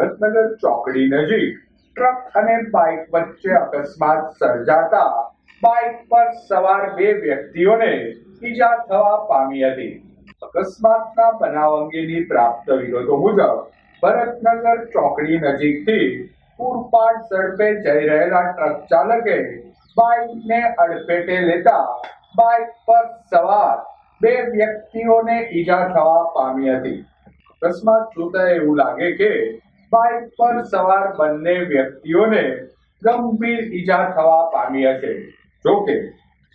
ભરતનગર ચોકડી નજીક ટ્રક અને બાઇક વચ્ચે અકસ્માત સર્જાતા બાઇક પર સવાર બે વ્યક્તિઓને ઈજા થવા પામી હતી. અકસ્માતના બનાવ અંગેની પ્રાપ્ત વિગતો મુજબ ભરતનગર ચોકડી નજીકથી પૂરપાટ ઝડપે જઈ રહેલા ટ્રક ચાલકે બાઇકને અડફેટે લેતા બાઇક પર સવાર બે વ્યક્તિઓને ઈજા થવા પામી હતી. અકસ્માત જોતા એવું લાગે કે બાઇક પર સવાર બંને વ્યક્તિઓને ગંભીર ઈજા થવા પામી હશે. જોકે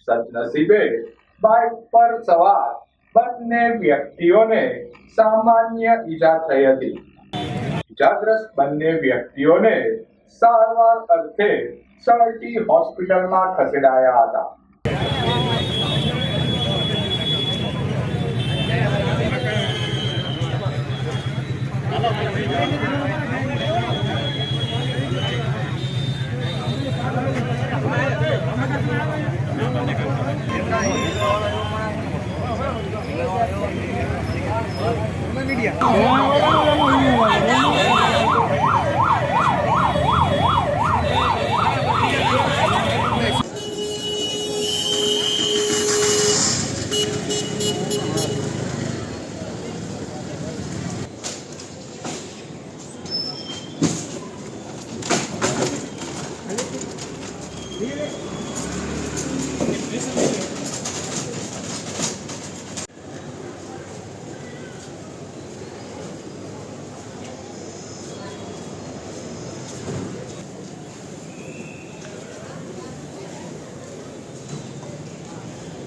સદનસીબે બાઇક પર સવાર બંને વ્યક્તિઓને સામાન્ય ઈજા થઈ હતી. ઇજાગ્રસ્ત બંને વ્યક્તિઓને સારવાર અર્થે સરટી હોસ્પિટલમાં ખસેડાયા હતા. This is